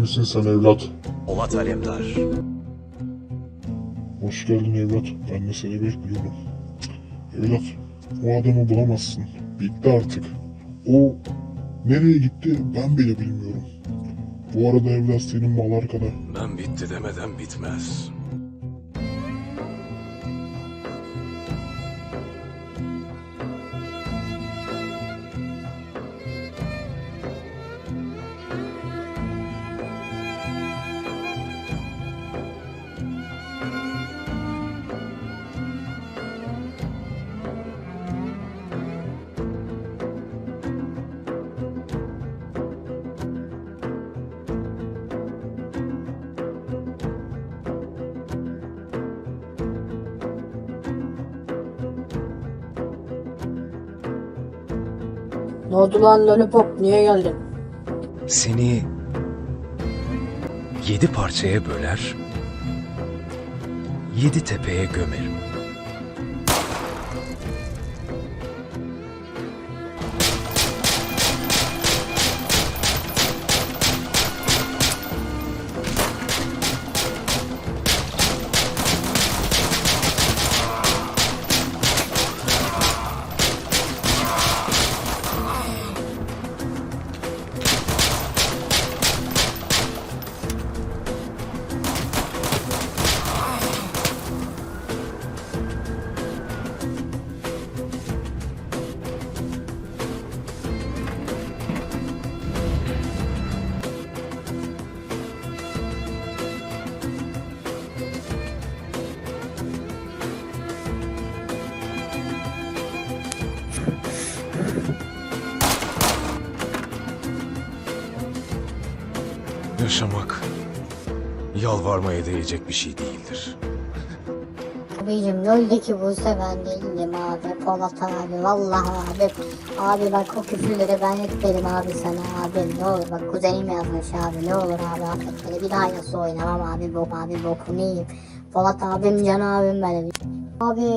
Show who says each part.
Speaker 1: misin sen evlat?
Speaker 2: Polat Alemdar.
Speaker 1: Hoş geldin evlat. Ben de seni bekliyordum. Evlat, o adamı bulamazsın. Bitti artık. O nereye gitti ben bile bilmiyorum. Bu arada evlat senin mal arkada.
Speaker 2: Ben bitti demeden bitmez.
Speaker 3: Ne oldu lan Lollipop? Niye geldin?
Speaker 2: Seni yedi parçaya böler, yedi tepeye gömerim. Yaşamak yalvarmaya değecek bir şey değildir.
Speaker 3: Abicim oldu ki bu sefer ben değildim abi. Polat abi vallahi abi. Abi bak o küfürleri ben etmedim abi sana abi. Ne olur bak kuzenim yazmış abi. Ne olur abi affet beni. Bir daha yasa oynamam abi. Bok abi bokunu yiyeyim. Polat abim can abim benim. Abi